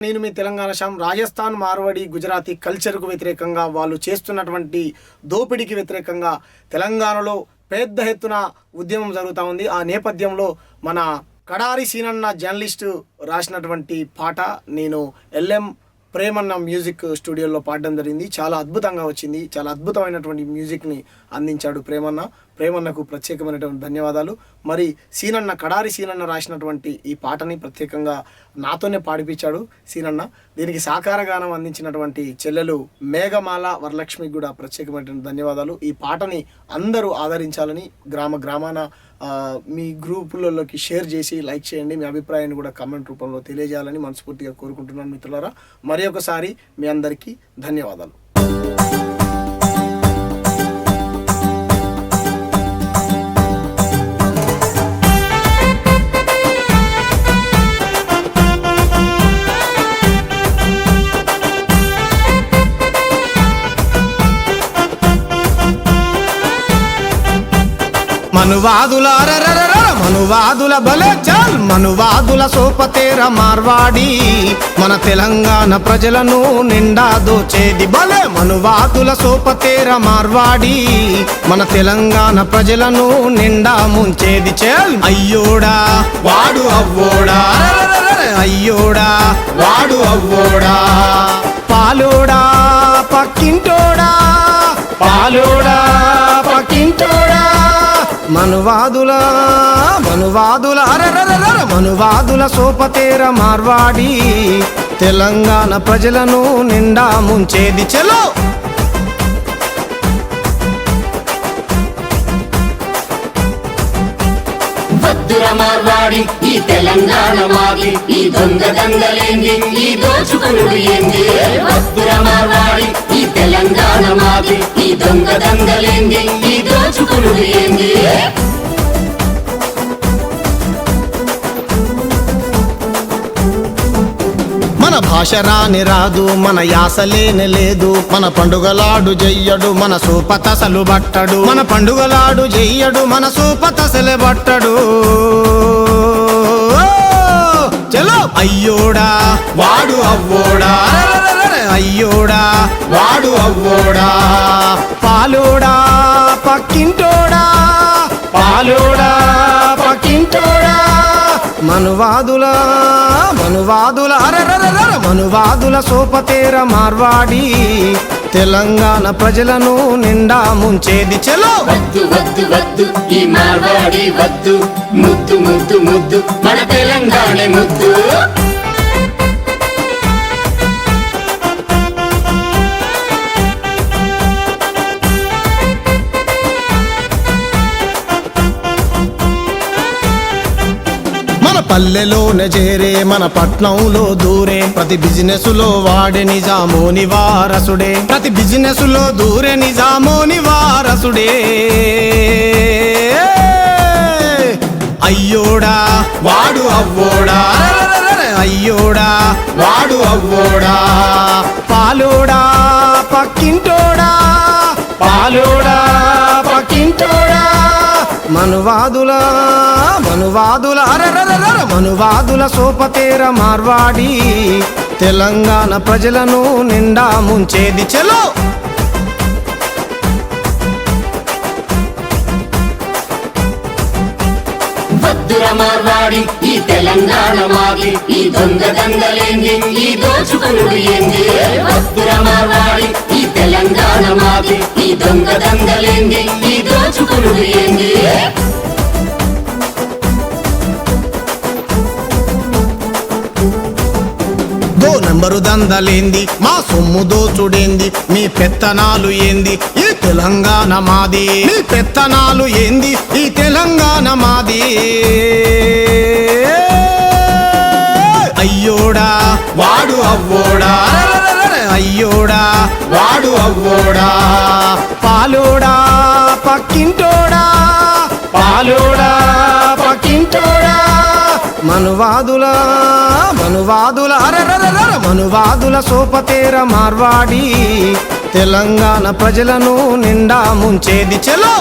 నేను మీ తెలంగాణ శాం రాజస్థాన్ మార్వాడి గుజరాతీ కల్చర్కు వ్యతిరేకంగా వాళ్ళు చేస్తున్నటువంటి దోపిడీకి వ్యతిరేకంగా తెలంగాణలో పెద్ద ఎత్తున ఉద్యమం జరుగుతూ ఉంది. ఆ నేపథ్యంలో మన కడారి సీనన్న జర్నలిస్టు రాసినటువంటి పాట నేను ఎల్ఎం ప్రేమన్న మ్యూజిక్ స్టూడియోలో పాడడం జరిగింది. చాలా అద్భుతంగా వచ్చింది. చాలా అద్భుతమైనటువంటి మ్యూజిక్ని అందించాడు ప్రేమన్న. ప్రేమన్నకు ప్రత్యేకమైనటువంటి ధన్యవాదాలు. మరి సీనన్న కడారి సీనన్న రాసినటువంటి ఈ పాటని ప్రత్యేకంగా నాతోనే పాడిపించాడు సీనన్న. దీనికి సాకార గానం అందించినటువంటి చెల్లెలు మేఘమాల వరలక్ష్మికి కూడా ప్రత్యేకమైనటువంటి ధన్యవాదాలు. ఈ పాటని అందరూ ఆదరించాలని గ్రామ గ్రామాన మీ గ్రూపులలోకి షేర్ చేసి లైక్ చేయండి. మీ అభిప్రాయాన్ని కూడా కామెంట్ రూపంలో తెలియజేయాలని మనస్ఫూర్తిగా కోరుకుంటున్నాను మిత్రులారా. మరి ఒకసారి మీ అందరికీ ధన్యవాదాలు. మనువాదుల మనువాదుల భలే చాల్. మనువాదుల సోపతేర మార్వాడి. మన తెలంగాణ ప్రజలను నిండా దోచేది భలే మనువాదుల సోపతేర మార్వాడి. మన తెలంగాణ ప్రజలను నిండా ముంచేది చేల్. అయ్యోడా వాడు అవ్వోడా. అయ్యోడా వాడు అవ్వోడా. పాలోడా పక్కింటో మనువాదుల మనువాదుల మనువాదుల సోపతేర మార్వాడి. తెలంగాణ ప్రజలను నిండా ముంచేది చలో. మార్వాడి ఈ తెలంగాణ మాది ఈ దొంగ దంగలేంది ఈ దోచుకునుడు ఏంది? వద్దుర మార్వాడి ఈ తెలంగాణ మాది ఈ దొంగ దంగలేంది ఈ దోచుకునుడు ఏంది? భాష రాని రాదు మన యాసలేని లేదు. మన పండుగలాడు జయ్యడు మన సూపతసలు బట్టడు. మన పండుగలాడు జయ్యడు మన సూపతసలు బట్టడు. చలో అయ్యోడా వాడు అవ్వోడా. అయ్యోడా వాడు అవ్వోడా. పాలోడా పక్కింటోడా. పాలోడా పక్కింటోడా. మనువాదుల మనువాదుల అరరరర మనువాదుల సోపతేర మార్వాడి. తెలంగాణ ప్రజలను నిండా ముంచేది చలో. వద్దు వద్దు వద్దు ఈ మార్వాడి వద్దు. ముద్దు ముద్దు ముద్దు మన తెలంగాణ ముద్దు. పల్లెలోన చేరే మన పట్నంలో దూరే. ప్రతి బిజినెస్లో వాడే నిజామోని వారసుడే ప్రతి బిజినెస్లో దూరే నిజామోని వారసుడే అయ్యోడా వాడు అవ్వోడా. అయ్యోడా వాడు అవ్వోడా. పాలోడా పక్కింటోడా. పాలోడా పక్కింటోడా. మనవాదులా మనువాదుల అరరరర మనువాదుల సోపతేర మార్వాడి. తెలంగాణ ప్రజలను నిండా ముంచేది చలో. వద్దుర మార్వాడి ఈ తెలంగాణ మాది. ఈ దొంగ దంగలేంది ఈ దోచుకునుడు ఏంది? వద్దుర మార్వాడి ఈ తెలంగాణ మాది. ఈ దొంగ దంగలేంది ఈ దోచుకునుడు ఏంది? దో దందలేంది? మా సొమ్ము దోచుడేంది? మీ పెత్తనాలు ఏంది? ఈ తెలంగాణ మాది. మీ పెత్తనాలు ఏంది? ఈ తెలంగాణ మాది. అయ్యోడా వాడు అవ్వోడా? అయ్యోడా వాడు అవ్వోడా? పాలోడా పక్కింటోడా? పాలోడా పక్కింటోడా? మనువాదులా మనువాదుల అరరరర మనువాదుల సోపతేర మార్వాడి. తెలంగాణ ప్రజలను నిండా ముంచేది చలో.